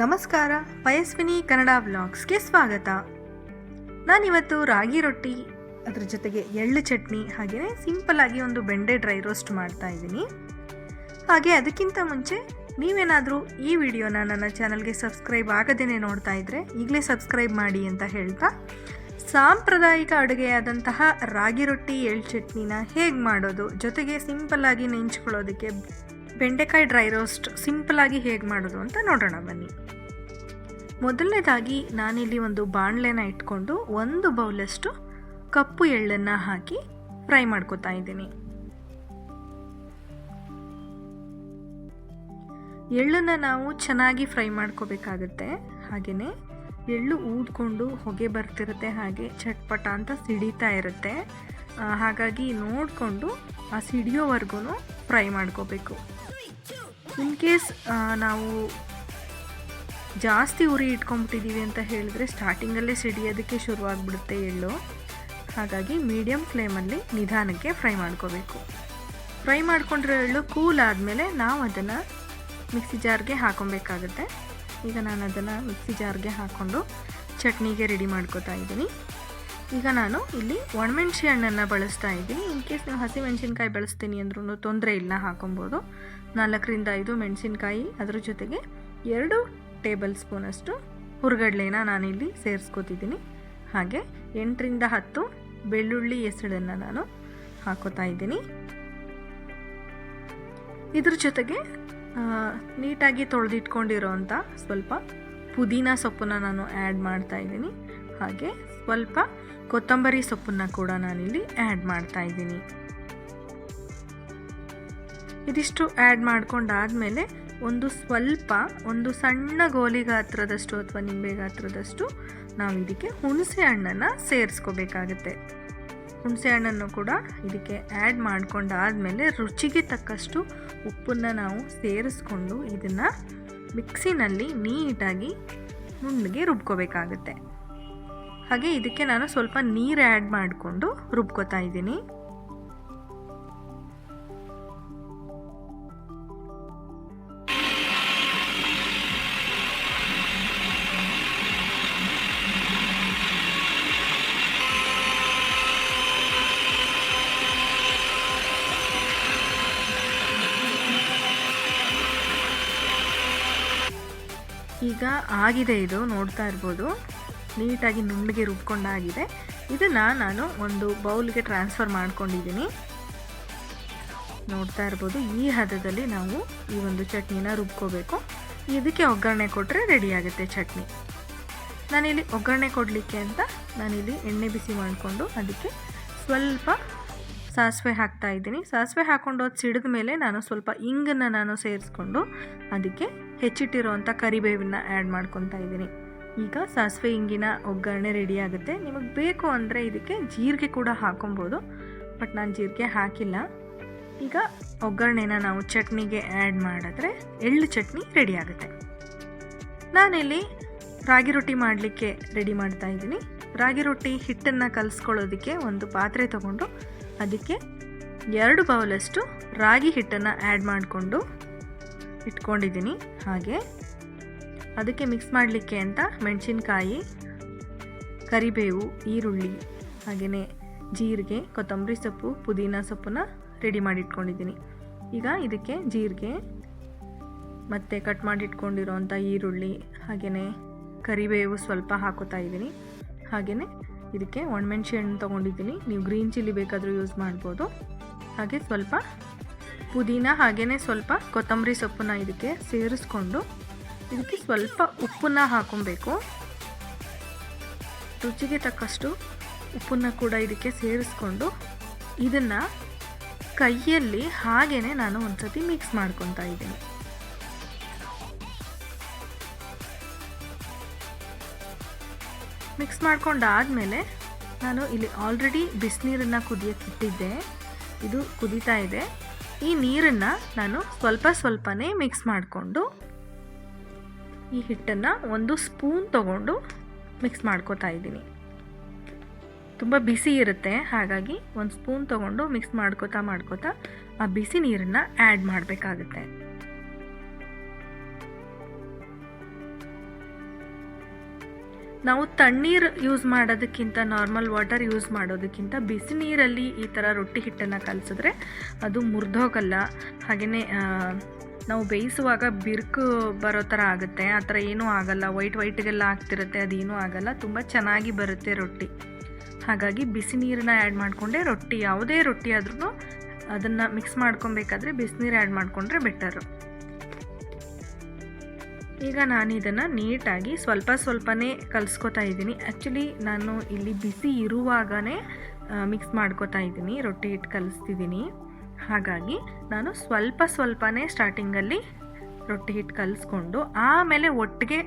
ನಮಸ್ಕಾರ ಪಯಸ್ವಿನಿ ಕನ್ನಡ ವ್ಲಾಗ್ಸ್ಗೆ ಸ್ವಾಗತ. ನಾನಿವತ್ತು ರಾಗಿ ರೊಟ್ಟಿ, ಅದ್ರ ಜೊತೆಗೆ ಎಳ್ಳು ಚಟ್ನಿ ಹಾಗೆಯೇ ಸಿಂಪಲ್ ಆಗಿ ಒಂದು ಬೆಂಡೆ ಡ್ರೈ ರೋಸ್ಟ್ ಮಾಡ್ತಾ ಇದ್ದೀನಿ. ಹಾಗೆ ಅದಕ್ಕಿಂತ ಮುಂಚೆ ನೀವೇನಾದರೂ ಈ ವಿಡಿಯೋನ ನನ್ನ ಚಾನಲ್ಗೆ ಸಬ್ಸ್ಕ್ರೈಬ್ ಆಗದೇನೆ ನೋಡ್ತಾ ಇದ್ದರೆ ಈಗಲೇ ಸಬ್ಸ್ಕ್ರೈಬ್ ಮಾಡಿ ಅಂತ ಹೇಳ್ತಾ, ಸಾಂಪ್ರದಾಯಿಕ ಅಡುಗೆಯಾದಂತಹ ರಾಗಿ ರೊಟ್ಟಿ, ಎಳ್ಳು ಚಟ್ನಿನ ಹೇಗೆ ಮಾಡೋದು, ಜೊತೆಗೆ ಸಿಂಪಲ್ಲಾಗಿ ನೆಂಚ್ಕೊಳ್ಳೋದಕ್ಕೆ ಬೆಂಡೆಕಾಯಿ ಡ್ರೈ ರೋಸ್ಟ್ ಸಿಂಪಲ್ಲಾಗಿ ಹೇಗೆ ಮಾಡೋದು ಅಂತ ನೋಡೋಣ ಬನ್ನಿ. ಮೊದಲನೇದಾಗಿ ನಾನಿಲ್ಲಿ ಒಂದು ಬಾಣಲೆನ ಇಟ್ಕೊಂಡು ಒಂದು ಬೌಲಷ್ಟು ಕಪ್ಪು ಎಳ್ಳನ್ನು ಹಾಕಿ ಫ್ರೈ ಮಾಡ್ಕೋತಾ ಇದ್ದೀನಿ. ಎಳ್ಳನ್ನು ನಾವು ಚೆನ್ನಾಗಿ ಫ್ರೈ ಮಾಡ್ಕೋಬೇಕಾಗುತ್ತೆ. ಹಾಗೆಯೇ ಎಳ್ಳು ಊದ್ಕೊಂಡು ಹೊಗೆ ಬರ್ತಿರುತ್ತೆ, ಹಾಗೆ ಚಟ್ಪಟ ಅಂತ ಸಿಡಿತಾ ಇರುತ್ತೆ. ಹಾಗಾಗಿ ನೋಡಿಕೊಂಡು ಆ ಸಿಡಿಯೋವರೆಗೂ ಫ್ರೈ ಮಾಡ್ಕೋಬೇಕು. ಇನ್ ಕೇಸ್ ನಾವು ಜಾಸ್ತಿ ಉರಿ ಇಟ್ಕೊಂಡ್ಬಿಟ್ಟಿದ್ದೀವಿ ಅಂತ ಹೇಳಿದ್ರೆ ಸ್ಟಾರ್ಟಿಂಗಲ್ಲೇ ಸಿಡಿಯೋದಕ್ಕೆ ಶುರುವಾಗ್ಬಿಡುತ್ತೆ ಎಳ್ಳು. ಹಾಗಾಗಿ ಮೀಡಿಯಮ್ ಫ್ಲೇಮಲ್ಲಿ ನಿಧಾನಕ್ಕೆ ಫ್ರೈ ಮಾಡ್ಕೋಬೇಕು. ಫ್ರೈ ಮಾಡ್ಕೊಂಡಿರೋ ಎಳ್ಳು ಕೂಲ್ ಆದಮೇಲೆ ನಾವು ಅದನ್ನು ಮಿಕ್ಸಿ ಜಾರ್ಗೆ ಹಾಕೊಬೇಕಾಗುತ್ತೆ. ಈಗ ನಾನು ಅದನ್ನು ಮಿಕ್ಸಿ ಜಾರ್ಗೆ ಹಾಕ್ಕೊಂಡು ಚಟ್ನಿಗೆ ರೆಡಿ ಮಾಡ್ಕೋತಾ ಇದ್ದೀನಿ. ಈಗ ನಾನು ಇಲ್ಲಿ ಒಣಮೆಣ್ಸಿ ಹಣ್ಣನ್ನು ಬಳಸ್ತಾ ಇದ್ದೀನಿ. ಇನ್ ಕೇಸ್ ನೀವು ಹಸಿ ಮೆಣಸಿನ್ಕಾಯಿ ಬಳಸ್ತೀನಿ ಅಂದ್ರೂ ತೊಂದರೆ ಇಲ್ಲ, ಹಾಕೊಬೋದು. ನಾಲ್ಕರಿಂದ ಐದು ಮೆಣಸಿನ್ಕಾಯಿ ಅದ್ರ ಜೊತೆಗೆ ಎರಡು ಟೇಬಲ್ ಸ್ಪೂನಷ್ಟು ಹುರ್ಗಡ್ಲೆನ ನಾನಿಲ್ಲಿ ಸೇರಿಸ್ಕೊತಿದ್ದೀನಿ. ಹಾಗೆ ಎಂಟರಿಂದ ಹತ್ತು ಬೆಳ್ಳುಳ್ಳಿ ಹೆಸಳನ್ನು ನಾನು ಹಾಕೋತಾ ಇದ್ದೀನಿ. ಇದ್ರ ಜೊತೆಗೆ ನೀಟಾಗಿ ತೊಳೆದಿಟ್ಕೊಂಡಿರೋಂಥ ಸ್ವಲ್ಪ ಪುದೀನ ಸೊಪ್ಪನ್ನು ನಾನು ಆ್ಯಡ್ ಮಾಡ್ತಾ ಇದ್ದೀನಿ. ಹಾಗೆ ಸ್ವಲ್ಪ ಕೊತ್ತಂಬರಿ ಸೊಪ್ಪನ್ನು ಕೂಡ ನಾನಿಲ್ಲಿ ಆ್ಯಡ್ ಮಾಡ್ತಾ ಇದ್ದೀನಿ. ಇದಿಷ್ಟು ಆ್ಯಡ್ ಮಾಡ್ಕೊಂಡಾದಮೇಲೆ ಒಂದು ಸ್ವಲ್ಪ, ಒಂದು ಸಣ್ಣ ಗೋಲಿ ಗಾತ್ರದಷ್ಟು ಅಥವಾ ನಿಂಬೆ ಗಾತ್ರದಷ್ಟು ನಾವು ಇದಕ್ಕೆ ಹುಣಸೆ ಹಣ್ಣನ್ನು ಸೇರಿಸ್ಕೋಬೇಕಾಗತ್ತೆ. ಹುಣಸೆ ಹಣ್ಣನ್ನು ಕೂಡ ಇದಕ್ಕೆ ಆ್ಯಡ್ ಮಾಡಿಕೊಂಡಾದಮೇಲೆ ರುಚಿಗೆ ತಕ್ಕಷ್ಟು ಉಪ್ಪನ್ನು ನಾವು ಸೇರಿಸ್ಕೊಂಡು ಇದನ್ನು ಮಿಕ್ಸಿನಲ್ಲಿ ನೀಟಾಗಿ ನುಣ್ಣಗೆ ರುಬ್ಕೋಬೇಕಾಗತ್ತೆ. ಹಾಗೆ ಇದಕ್ಕೆ ನಾನು ಸ್ವಲ್ಪ ನೀರು ಆ್ಯಡ್ ಮಾಡಿಕೊಂಡು ರುಬ್ಕೋತಾ ಇದ್ದೀನಿ. ಈಗ ಆಗಿದೆ ಇದು, ನೋಡ್ತಾ ಇರ್ಬೋದು. ನೀಟಾಗಿ ನುಣ್ಣಗೆ ರುಬ್ಕೊಂಡಾಗಿದೆ. ಇದನ್ನು ನಾನು ಒಂದು ಬೌಲ್ಗೆ ಟ್ರಾನ್ಸ್ಫರ್ ಮಾಡ್ಕೊಂಡಿದ್ದೀನಿ. ನೋಡ್ತಾ ಇರ್ಬೋದು, ಈ ಹದದಲ್ಲಿ ನಾವು ಈ ಒಂದು ಚಟ್ನಿನ ರುಬ್ಕೋಬೇಕು. ಇದಕ್ಕೆ ಒಗ್ಗರಣೆ ಕೊಟ್ಟರೆ ರೆಡಿಯಾಗುತ್ತೆ ಚಟ್ನಿ. ನಾನಿಲ್ಲಿ ಒಗ್ಗರಣೆ ಕೊಡಲಿಕ್ಕೆ ಅಂತ ನಾನಿಲ್ಲಿ ಎಣ್ಣೆ ಬಿಸಿ ಮಾಡಿಕೊಂಡು ಅದಕ್ಕೆ ಸ್ವಲ್ಪ ಸಾಸಿವೆ ಹಾಕ್ತಾ ಇದ್ದೀನಿ. ಸಾಸಿವೆ ಹಾಕ್ಕೊಂಡು ಅದು ಸಿಡಿದ ಮೇಲೆ ನಾನು ಸ್ವಲ್ಪ ಇಂಗನ್ನು ನಾನು ಸೇರಿಸ್ಕೊಂಡು ಅದಕ್ಕೆ ಹೆಚ್ಚಿಟ್ಟಿರೋವಂಥ ಕರಿಬೇವನ್ನ ಆ್ಯಡ್ ಮಾಡ್ಕೊತಾ ಇದ್ದೀನಿ. ಈಗ ಸಾಸಿವೆ ಇಂಗಿನ ಒಗ್ಗರಣೆ ರೆಡಿ ಆಗುತ್ತೆ. ನಿಮಗೆ ಬೇಕು ಅಂದರೆ ಇದಕ್ಕೆ ಜೀರಿಗೆ ಕೂಡ ಹಾಕೊಬೋದು ಬಟ್ ನಾನು ಜೀರಿಗೆ ಹಾಕಿಲ್ಲ. ಈಗ ಒಗ್ಗರಣೆನ ನಾವು ಚಟ್ನಿಗೆ ಆ್ಯಡ್ ಮಾಡಿದ್ರೆ ಎಳ್ಳು ಚಟ್ನಿ ರೆಡಿ ಆಗುತ್ತೆ. ನಾನಿಲ್ಲಿ ರಾಗಿ ರೊಟ್ಟಿ ಮಾಡಲಿಕ್ಕೆ ರೆಡಿ ಮಾಡ್ತಾ ಇದ್ದೀನಿ. ರಾಗಿ ರೊಟ್ಟಿ ಹಿಟ್ಟನ್ನು ಕಲಿಸ್ಕೊಳ್ಳೋದಕ್ಕೆ ಒಂದು ಪಾತ್ರೆ ತಗೊಂಡು, ಅದಕ್ಕೆ ಎರಡು ಬೌಲಷ್ಟು ರಾಗಿ ಹಿಟ್ಟನ್ನು ಆ್ಯಡ್ ಮಾಡಿಕೊಂಡು ಇಟ್ಕೊಂಡಿದ್ದೀನಿ. ಹಾಗೆ ಅದಕ್ಕೆ ಮಿಕ್ಸ್ ಮಾಡಲಿಕ್ಕೆ ಅಂತ ಮೆಣಸಿನ್ಕಾಯಿ, ಕರಿಬೇವು, ಈರುಳ್ಳಿ ಹಾಗೆಯೇ ಜೀರಿಗೆ, ಕೊತ್ತಂಬರಿ ಸೊಪ್ಪು, ಪುದೀನ ಸೊಪ್ಪನ್ನ ರೆಡಿ ಮಾಡಿ ಇಟ್ಕೊಂಡಿದ್ದೀನಿ ಈಗ ಇದಕ್ಕೆ ಜೀರಿಗೆ ಮತ್ತು ಕಟ್ ಮಾಡಿ ಇಟ್ಕೊಂಡಿರೋಂಥ ಈರುಳ್ಳಿ ಹಾಗೆಯೇ ಕರಿಬೇವು ಸ್ವಲ್ಪ ಹಾಕೋತಾ ಇದ್ದೀನಿ. ಹಾಗೆಯೇ ಇದಕ್ಕೆ ಒಣಮೆಣ್ಸಿ ಹಣ್ಣು ತೊಗೊಂಡಿದ್ದೀನಿ. ನೀವು ಗ್ರೀನ್ ಚಿಲ್ಲಿ ಬೇಕಾದರೂ ಯೂಸ್ ಮಾಡ್ಬೋದು. ಹಾಗೆ ಸ್ವಲ್ಪ ಪುದೀನ ಹಾಗೆಯೇ ಸ್ವಲ್ಪ ಕೊತ್ತಂಬರಿ ಸೊಪ್ಪನ್ನ ಇದಕ್ಕೆ ಸೇರಿಸ್ಕೊಂಡು ಇದಕ್ಕೆ ಸ್ವಲ್ಪ ಉಪ್ಪನ್ನ ಹಾಕೊಬೇಕು. ರುಚಿಗೆ ತಕ್ಕಷ್ಟು ಉಪ್ಪನ್ನು ಕೂಡ ಇದಕ್ಕೆ ಸೇರಿಸ್ಕೊಂಡು ಇದನ್ನು ಕೈಯಲ್ಲಿ ಹಾಗೇ ನಾನು ಒಂದ್ಸತಿ ಮಿಕ್ಸ್ ಮಾಡ್ಕೊತಾ ಇದ್ದೀನಿ. ಮಿಕ್ಸ್ ಮಾಡ್ಕೊಂಡಾದಮೇಲೆ ನಾನು ಇಲ್ಲಿ ಆಲ್ರೆಡಿ ಬಿಸಿನೀರನ್ನು ಕುದಿಯೋಕ್ಕೆ ಇಟ್ಟಿದ್ದೆ. ಇದು ಕುದೀತಾ ಇದೆ. ಈ ನೀರನ್ನು ನಾನು ಸ್ವಲ್ಪ ಸ್ವಲ್ಪನೇ ಮಿಕ್ಸ್ ಮಾಡಿಕೊಂಡು ಈ ಹಿಟ್ಟನ್ನು ಒಂದು ಸ್ಪೂನ್ ತಗೊಂಡು ಮಿಕ್ಸ್ ಮಾಡ್ಕೋತಾ ಇದ್ದೀನಿ. ತುಂಬ ಬಿಸಿ ಇರುತ್ತೆ, ಹಾಗಾಗಿ ಒಂದು ಸ್ಪೂನ್ ತಗೊಂಡು ಮಿಕ್ಸ್ ಮಾಡ್ಕೋತಾ ಮಾಡ್ಕೋತಾ ಆ ಬಿಸಿ ನೀರನ್ನು ಆ್ಯಡ್ ಮಾಡಬೇಕಾಗುತ್ತೆ. ನಾವು ತಣ್ಣೀರು ಯೂಸ್ ಮಾಡೋದಕ್ಕಿಂತ ನಾರ್ಮಲ್ ವಾಟರ್ ಯೂಸ್ ಮಾಡೋದಕ್ಕಿಂತ ಬಿಸಿ ನೀರಲ್ಲಿ ಈ ಥರ ರೊಟ್ಟಿ ಹಿಟ್ಟನ್ನು ಕಲಸಿದ್ರೆ ಅದು ಮುರಿದೋಗಲ್ಲ. ಹಾಗೆಯೇ ನಾವು ಬೇಯಿಸುವಾಗ ಬಿರುಕು ಬರೋ ಥರ ಆಗುತ್ತೆ. ಆ ಥರ ಏನೂ ಆಗಲ್ಲ. ವೈಟ್ ವೈಟ್ಗೆಲ್ಲ ಆಗ್ತಿರುತ್ತೆ. ಅದೇನೂ ಆಗಲ್ಲ. ತುಂಬ ಚೆನ್ನಾಗಿ ಬರುತ್ತೆ ರೊಟ್ಟಿ. ಹಾಗಾಗಿ ಬಿಸಿ ನೀರನ್ನ ಆ್ಯಡ್ ಮಾಡಿಕೊಂಡೆ ರೊಟ್ಟಿ, ಯಾವುದೇ ರೊಟ್ಟಿ ಆದ್ರೂ ಅದನ್ನು ಮಿಕ್ಸ್ ಮಾಡ್ಕೊಬೇಕಾದ್ರೆ ಬಿಸಿನೀರು ಆ್ಯಡ್ ಮಾಡಿಕೊಂಡ್ರೆ ಬೆಟರು ಈಗ ನಾನು ಇದನ್ನು ನೀಟಾಗಿ ಸ್ವಲ್ಪ ಸ್ವಲ್ಪನೇ ಕಲಿಸ್ಕೊತಾ ಇದ್ದೀನಿ. ಆ್ಯಕ್ಚುಲಿ ನಾನು ಇಲ್ಲಿ ಬಿಸಿ ಇರುವಾಗನೇ ಮಿಕ್ಸ್ ಮಾಡ್ಕೋತಾ ಇದ್ದೀನಿ, ರೊಟ್ಟಿ ಹಿಟ್ಟು ಕಲಿಸ್ತಿದ್ದೀನಿ. ಹಾಗಾಗಿ, ನಾನು ಸ್ವಲ್ಪ ಸ್ವಲ್ಪನೇ ಸ್ಟಾರ್ಟಿಂಗಲ್ಲಿ ರೊಟ್ಟಿ ಹಿಟ್ಟು ಕಲಿಸ್ಕೊಂಡು ಆಮೇಲೆ ಒಟ್ಟಿಗೆ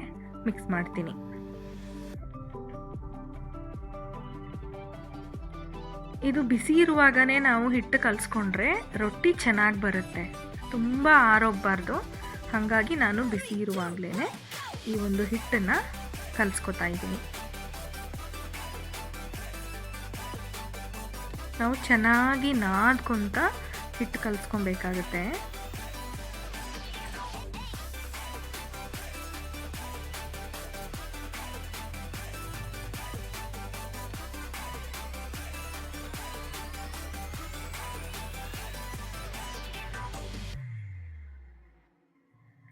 ಮಿಕ್ಸ್ ಮಾಡ್ತೀನಿ. ಇದು ಬಿಸಿ ಇರುವಾಗನೇ ನಾವು ಹಿಟ್ಟು ಕಲಿಸ್ಕೊಂಡ್ರೆ ರೊಟ್ಟಿ ಚೆನ್ನಾಗಿ ಬರುತ್ತೆ. ತುಂಬ ಆರೋಗ್ಬಾರ್ದು ಹಾಗಾಗಿ ನಾನು ಬಿಸಿ ಇರುವಾಗಲೇ ಈ ಒಂದು ಹಿಟ್ಟನ್ನು ಕಲಿಸ್ಕೊತಾ ಇದ್ದೀನಿ. ನಾವು ಚೆನ್ನಾಗಿ ನಾದ್ಕೊತ ಹಿಟ್ಟು ಕಲಿಸ್ಕೊಬೇಕಾಗುತ್ತೆ.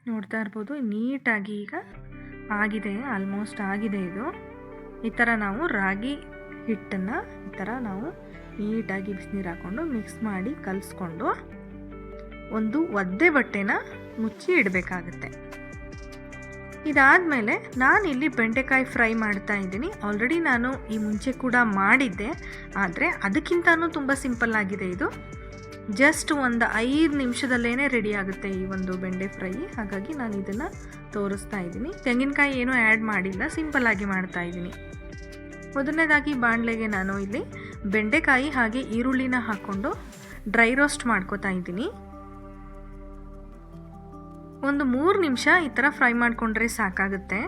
ನೋಡ್ತಾ ಇರ್ಬೋದು. ನೀಟಾಗಿ ಈಗ ಆಗಿದೆ ಆಲ್ಮೋಸ್ಟ್ ಆಗಿದೆ ಇದು. ಈ ಥರ ನಾವು ರಾಗಿ ಹಿಟ್ಟನ್ನು ಈ ಥರ ನಾವು ನೀಟಾಗಿ ಬಿಸಿನೀರು ಹಾಕ್ಕೊಂಡು ಮಿಕ್ಸ್ ಮಾಡಿ ಕಲಿಸ್ಕೊಂಡು ಒಂದು ಒದ್ದೆ ಬಟ್ಟೆನ ಮುಚ್ಚಿ ಇಡಬೇಕಾಗತ್ತೆ. ಇದಾದಮೇಲೆ ಇಲ್ಲಿ ಬೆಂಡೆಕಾಯಿ ಫ್ರೈ ಮಾಡ್ತಾ ಇದ್ದೀನಿ. ಆಲ್ರೆಡಿ ನಾನು ಈ ಮುಂಚೆ ಕೂಡ ಮಾಡಿದ್ದೆ. ಆದರೆ ಅದಕ್ಕಿಂತನೂ ತುಂಬ ಸಿಂಪಲ್ ಆಗಿದೆ ಇದು. ಜಸ್ಟ್ ಒಂದು ಐದು ನಿಮಿಷದಲ್ಲೇ ರೆಡಿ ಆಗುತ್ತೆ ಈ ಒಂದು ಬೆಂಡೆ ಫ್ರೈ. ಹಾಗಾಗಿ ನಾನು ಇದನ್ನು ತೋರಿಸ್ತಾ ಇದ್ದೀನಿ. ತೆಂಗಿನಕಾಯಿ ಏನೂ ಆ್ಯಡ್ ಮಾಡಿಲ್ಲ ಸಿಂಪಲ್ಲಾಗಿ ಮಾಡ್ತಾ ಇದ್ದೀನಿ. ಮೊದಲನೇದಾಗಿ ಬಾಣಲೆಗೆ ನಾನು ಇಲ್ಲಿ ಬೆಂಡೆಕಾಯಿ ಹಾಗೆ ಈರುಳ್ಳಿನ ಹಾಕ್ಕೊಂಡು ಡ್ರೈ ರೋಸ್ಟ್ ಮಾಡ್ಕೋತಾ ಇದ್ದೀನಿ. ಒಂದು ಮೂರು ನಿಮಿಷ ಈ ಥರ ಫ್ರೈ ಮಾಡಿಕೊಂಡ್ರೆ ಸಾಕಾಗುತ್ತೆ.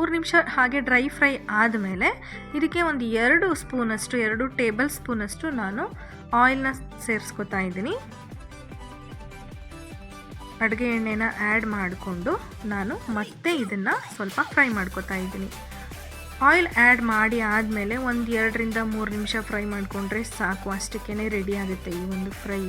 ಮೂರು ನಿಮಿಷ ಹಾಗೆ ಡ್ರೈ ಫ್ರೈ ಆದಮೇಲೆ ಇದಕ್ಕೆ ಒಂದು ಎರಡು ಸ್ಪೂನಷ್ಟು, ಎರಡು ಟೇಬಲ್ ಸ್ಪೂನಷ್ಟು ನಾನು ಆಯಿಲ್ನ ಸೇರಿಸ್ಕೊತಾ ಇದ್ದೀನಿ. ಅಡುಗೆ ಎಣ್ಣೆನ ಆ್ಯಡ್ ಮಾಡಿಕೊಂಡು ನಾನು ಮತ್ತೆ ಇದನ್ನು ಸ್ವಲ್ಪ ಫ್ರೈ ಮಾಡ್ಕೊತಾ ಇದ್ದೀನಿ. ಆಯಿಲ್ ಆ್ಯಡ್ ಮಾಡಿ ಆದಮೇಲೆ ಒಂದು ಎರಡರಿಂದ ಮೂರು ನಿಮಿಷ ಫ್ರೈ ಮಾಡಿಕೊಂಡ್ರೆ ಸಾಕು. ಅಷ್ಟಕ್ಕೇ ರೆಡಿ ಆಗುತ್ತೆ ಈ ಒಂದು ಫ್ರೈ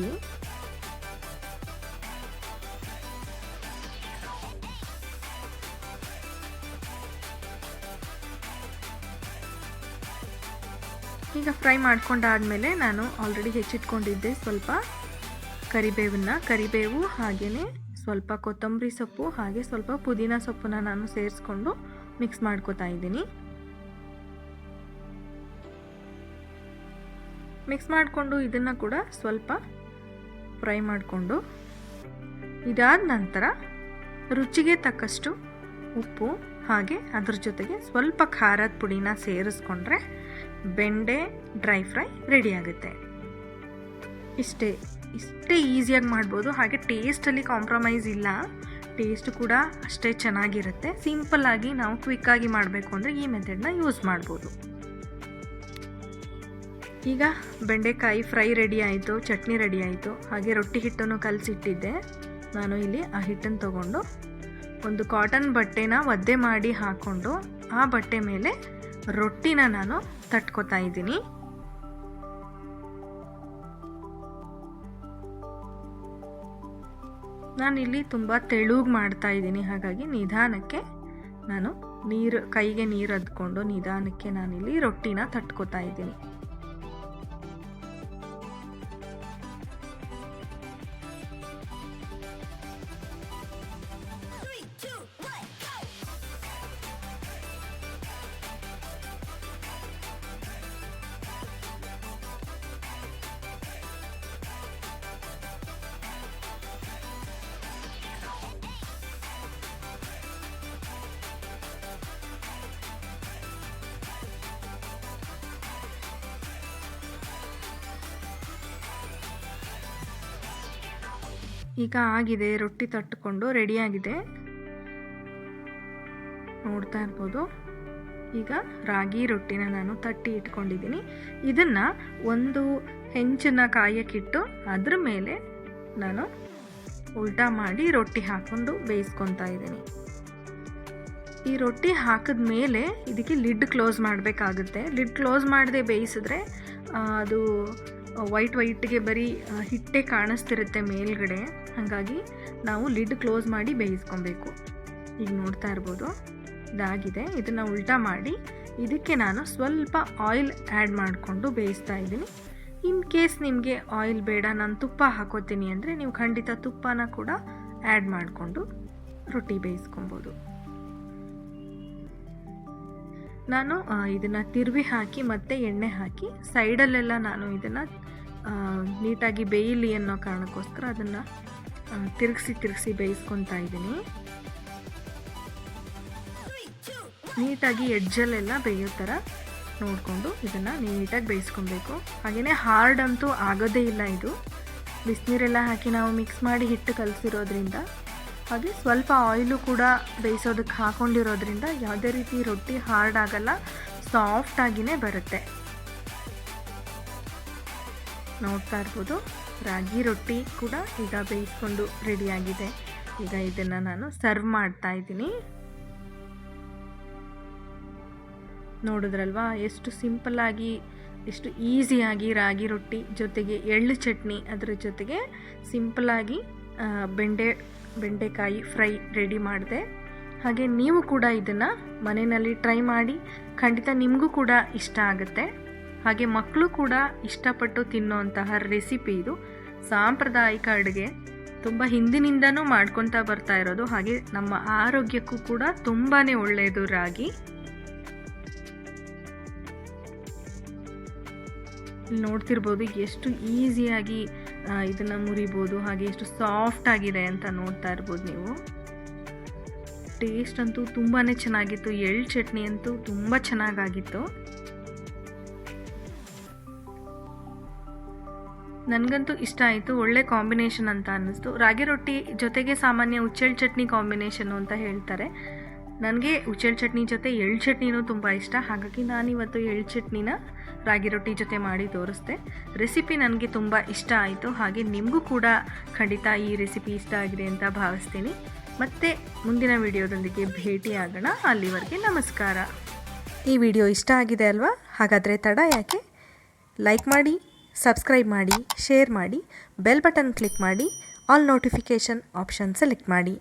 ಫ್ರೈ ಮಾಡ್ಕೊಂಡಾದಮೇಲೆ ನಾನು ಆಲ್ರೆಡಿ ಹೆಚ್ಚಿಟ್ಕೊಂಡಿದ್ದೆ ಸ್ವಲ್ಪ ಕರಿಬೇವನ್ನ. ಕರಿಬೇವು ಹಾಗೆಯೇ ಸ್ವಲ್ಪ ಕೊತ್ತಂಬರಿ ಸೊಪ್ಪು ಹಾಗೆ ಸ್ವಲ್ಪ ಪುದೀನ ಸೊಪ್ಪನ್ನ ನಾನು ಸೇರಿಸ್ಕೊಂಡು ಮಿಕ್ಸ್ ಮಾಡ್ಕೋತಾ ಇದ್ದೀನಿ. ಮಿಕ್ಸ್ ಮಾಡಿಕೊಂಡು ಇದನ್ನು ಕೂಡ ಸ್ವಲ್ಪ ಫ್ರೈ ಮಾಡಿಕೊಂಡು ಇದಾದ ನಂತರ ರುಚಿಗೆ ತಕ್ಕಷ್ಟು ಉಪ್ಪು ಹಾಗೆ ಅದ್ರ ಜೊತೆಗೆ ಸ್ವಲ್ಪ ಖಾರದ ಪುಡಿನ ಸೇರಿಸ್ಕೊಂಡ್ರೆ ಬೆಂಡೆ ಡ್ರೈ ಫ್ರೈ ರೆಡಿ ಆಗುತ್ತೆ. ಇಷ್ಟೇ ಇಷ್ಟೇ ಈಸಿಯಾಗಿ ಮಾಡ್ಬೋದು. ಹಾಗೆ ಟೇಸ್ಟಲ್ಲಿ ಕಾಂಪ್ರಮೈಸ್ ಇಲ್ಲ. ಟೇಸ್ಟ್ ಕೂಡ ಅಷ್ಟೇ ಚೆನ್ನಾಗಿರುತ್ತೆ. ಸಿಂಪಲ್ಲಾಗಿ ನಾವು ಕ್ವಿಕ್ಕಾಗಿ ಮಾಡಬೇಕು ಅಂದರೆ ಈ ಮೆಥಡ್ನ ಯೂಸ್ ಮಾಡ್ಬೋದು. ಈಗ ಬೆಂಡೆಕಾಯಿ ಫ್ರೈ ರೆಡಿ ಆಯಿತು, ಚಟ್ನಿ ರೆಡಿ ಆಯಿತು. ಹಾಗೆ ರೊಟ್ಟಿ ಹಿಟ್ಟನ್ನು ಕಲಸಿಟ್ಟಿದ್ದೆ. ನಾನು ಇಲ್ಲಿ ಆ ಹಿಟ್ಟನ್ನು ತಗೊಂಡು ಒಂದು ಕಾಟನ್ ಬಟ್ಟೆನ ಒದ್ದೆ ಮಾಡಿ ಹಾಕ್ಕೊಂಡು ಆ ಬಟ್ಟೆ ಮೇಲೆ ರೊಟ್ಟಿನ ನಾನು ತಟ್ಕೊತಾ ಇದ್ದೀನಿ. ನಾನಿಲ್ಲಿ ತುಂಬ ತೆಳುಗ್ ಮಾಡ್ತಾ ಇದ್ದೀನಿ, ಹಾಗಾಗಿ ನಿಧಾನಕ್ಕೆ ನಾನು ನೀರು, ಕೈಗೆ ನೀರು ಅದ್ಕೊಂಡು ನಿಧಾನಕ್ಕೆ ನಾನಿಲ್ಲಿ ರೊಟ್ಟಿನ ತಟ್ಕೊತಾ ಇದ್ದೀನಿ. ಈಗ ಆಗಿದೆ, ರೊಟ್ಟಿ ತಟ್ಟುಕೊಂಡು ರೆಡಿಯಾಗಿದೆ ನೋಡ್ತಾ ಇರ್ಬೋದು. ಈಗ ರಾಗಿ ರೊಟ್ಟಿನ ನಾನು ತಟ್ಟಿ ಇಟ್ಕೊಂಡಿದ್ದೀನಿ. ಇದನ್ನು ಒಂದು ಹೆಂಚನ್ನ ಕಾಯಕ್ಕಿಟ್ಟು ಅದ್ರ ಮೇಲೆ ನಾನು ಉಲ್ಟಾ ಮಾಡಿ ರೊಟ್ಟಿ ಹಾಕ್ಕೊಂಡು ಬೇಯಿಸ್ಕೊತಾ ಇದ್ದೀನಿ. ಈ ರೊಟ್ಟಿ ಹಾಕಿದ ಮೇಲೆ ಇದಕ್ಕೆ ಲಿಡ್ ಕ್ಲೋಸ್ ಮಾಡಬೇಕಾಗುತ್ತೆ. ಲಿಡ್ ಕ್ಲೋಸ್ ಮಾಡದೆ ಬೇಯಿಸಿದ್ರೆ ಅದು ವೈಟ್ ವೈಟ್ಗೆ ಬರೀ ಹಿಟ್ಟೆ ಕಾಣಿಸ್ತಿರುತ್ತೆ ಮೇಲ್ಗಡೆ. ಹಾಗಾಗಿ ನಾವು ಲಿಡ್ ಕ್ಲೋಸ್ ಮಾಡಿ ಬೇಯಿಸ್ಕೊಬೇಕು. ಈಗ ನೋಡ್ತಾ ಇರ್ಬೋದು. ಇದಾಗಿದೆ. ಇದನ್ನು ಉಲ್ಟಾ ಮಾಡಿ ಇದಕ್ಕೆ ನಾನು ಸ್ವಲ್ಪ ಆಯಿಲ್ ಆ್ಯಡ್ ಮಾಡಿಕೊಂಡು ಬೇಯಿಸ್ತಾ ಇದ್ದೀನಿ. ಇನ್ ಕೇಸ್ ನಿಮಗೆ ಆಯಿಲ್ ಬೇಡ, ನಾನು ತುಪ್ಪ ಹಾಕೋತೀನಿ ಅಂದರೆ ನೀವು ಖಂಡಿತ ತುಪ್ಪನ ಕೂಡ ಆ್ಯಡ್ ಮಾಡಿಕೊಂಡು ರೊಟ್ಟಿ ಬೇಯಿಸ್ಕೊಬೋದು. ನಾನು ಇದನ್ನು ತಿರುವಿ ಹಾಕಿ, ಮತ್ತೆ ಎಣ್ಣೆ ಹಾಕಿ, ಸೈಡಲ್ಲೆಲ್ಲ ನಾನು ಇದನ್ನು ನೀಟಾಗಿ ಬೇಯಲಿ ಅನ್ನೋ ಕಾರಣಕ್ಕೋಸ್ಕರ ಅದನ್ನು ತಿರುಗಿಸಿ ತಿರುಗಿಸಿ ಬೇಯಿಸ್ಕೊತಾ ಇದ್ದೀನಿ. ನೀಟಾಗಿ ಎಡ್ಜಲ್ಲೆಲ್ಲ ಬೇಯೋ ಥರ ನೋಡಿಕೊಂಡು ಇದನ್ನು ನೀಟಾಗಿ ಬೇಯಿಸ್ಕೊಬೇಕು. ಹಾಗೆಯೇ ಹಾರ್ಡ್ ಅಂತೂ ಆಗೋದೇ ಇಲ್ಲ ಇದು. ಬಿಸಿನೀರೆಲ್ಲ ಹಾಕಿ ನಾವು ಮಿಕ್ಸ್ ಮಾಡಿ ಹಿಟ್ಟು ಕಲಸಿರೋದ್ರಿಂದ ಹಾಗೆ ಸ್ವಲ್ಪ ಆಯಿಲು ಕೂಡ ಬೇಯಿಸೋದಕ್ಕೆ ಹಾಕೊಂಡಿರೋದ್ರಿಂದ ಯಾವುದೇ ರೀತಿ ರೊಟ್ಟಿ ಹಾರ್ಡ್ ಆಗಲ್ಲ ಸಾಫ್ಟ್ ಆಗಿನೇ ಬರುತ್ತೆ. ನೋಡ್ತಾ ಇರ್ಬೋದು, ರಾಗಿ ರೊಟ್ಟಿ ಕೂಡ ಈಗ ಬೇಯಿಸ್ಕೊಂಡು ರೆಡಿಯಾಗಿದೆ ಈಗ ಇದನ್ನು ನಾನು ಸರ್ವ್ ಮಾಡ್ತಾ ಇದ್ದೀನಿ. ನೋಡಿದ್ರಲ್ವಾ, ಎಷ್ಟು ಸಿಂಪಲ್ಲಾಗಿ ಎಷ್ಟು ಈಸಿಯಾಗಿ ರಾಗಿ ರೊಟ್ಟಿ ಜೊತೆಗೆ ಎಳ್ಳು ಚಟ್ನಿ ಅದರ ಜೊತೆಗೆ ಸಿಂಪಲ್ಲಾಗಿ ಬೆಂಡೆ ಬೆಂಡೆಕಾಯಿ ಫ್ರೈ ರೆಡಿ ಮಾಡಿದೆ. ಹಾಗೆ ನೀವು ಕೂಡ ಇದನ್ನು ಮನೆಯಲ್ಲಿ ಟ್ರೈ ಮಾಡಿ, ಖಂಡಿತ ನಿಮಗೂ ಕೂಡ ಇಷ್ಟ ಆಗುತ್ತೆ. ಹಾಗೆ ಮಕ್ಕಳು ಕೂಡ ಇಷ್ಟಪಟ್ಟು ತಿನ್ನುವಂತಹ ರೆಸಿಪಿ ಇದು. ಸಾಂಪ್ರದಾಯಿಕ ಅಡುಗೆ. ತುಂಬ ಹಿಂದಿನಿಂದನೂ ಮಾಡ್ಕೊತಾ ಬರ್ತಾ ಇರೋದು. ಹಾಗೆ ನಮ್ಮ ಆರೋಗ್ಯಕ್ಕೂ ಕೂಡ ತುಂಬಾ ಒಳ್ಳೆಯದು ರಾಗಿ. ನೋಡ್ತಿರ್ಬೋದು ಎಷ್ಟು ಈಸಿಯಾಗಿ ಇದನ್ನು ಮುರಿಬೋದು. ಹಾಗೆ ಎಷ್ಟು ಸಾಫ್ಟ್ ಆಗಿದೆ ಅಂತ ನೋಡ್ತಾ ಇರ್ಬೋದು ನೀವು. ಟೇಸ್ಟ್ ಅಂತೂ ತುಂಬಾ ಚೆನ್ನಾಗಿತ್ತು. ಎಳ್ಳು ಚಟ್ನಿ ಅಂತೂ ತುಂಬ ಚೆನ್ನಾಗಾಗಿತ್ತು. ನನಗಂತೂ ಇಷ್ಟ ಆಯಿತು. ಒಳ್ಳೆ ಕಾಂಬಿನೇಷನ್ ಅಂತ ಅನ್ನಿಸ್ತು. ರಾಗಿ ರೊಟ್ಟಿ ಜೊತೆಗೆ ಸಾಮಾನ್ಯ ಉಚ್ಚೆಳ್ ಚಟ್ನಿ ಕಾಂಬಿನೇಷನ್ನು ಅಂತ ಹೇಳ್ತಾರೆ. ನನಗೆ ಉಚ್ಚೆಳ್ ಚಟ್ನಿ ಜೊತೆ ಎಳ್ಳು ಚಟ್ನಿನೂ ತುಂಬ ಇಷ್ಟ. ಹಾಗಾಗಿ ನಾನಿವತ್ತು ಎಳ್ಳು ಚಟ್ನಿನ ರಾಗಿ ರೊಟ್ಟಿ ಜೊತೆ ಮಾಡಿ ತೋರಿಸ್ದೆ. ರೆಸಿಪಿ ನನಗೆ ತುಂಬ ಇಷ್ಟ ಆಯಿತು. ಹಾಗೆ ನಿಮಗೂ ಕೂಡ ಖಂಡಿತ ಈ ರೆಸಿಪಿ ಇಷ್ಟ ಆಗಿದೆ ಅಂತ ಭಾವಿಸ್ತೀನಿ. ಮತ್ತೆ ಮುಂದಿನ ವಿಡಿಯೋದೊಂದಿಗೆ ಭೇಟಿ ಆಗೋಣ. ಅಲ್ಲಿವರೆಗೆ ನಮಸ್ಕಾರ. ಈ ವಿಡಿಯೋ ಇಷ್ಟ ಆಗಿದೆ ಅಲ್ವಾ? ಹಾಗಾದರೆ ತಡ ಯಾಕೆ? ಲೈಕ್ ಮಾಡಿ, ಸಬ್ಸ್ಕ್ರೈಬ್ ಮಾಡಿ, ಶೇರ್ ಮಾಡಿ, ಬೆಲ್ ಬಟನ್ ಕ್ಲಿಕ್ ಮಾಡಿ, ಆಲ್ ನೋಟಿಫಿಕೇಷನ್ ಆಪ್ಷನ್ ಸೆಲೆಕ್ಟ್ ಮಾಡಿ.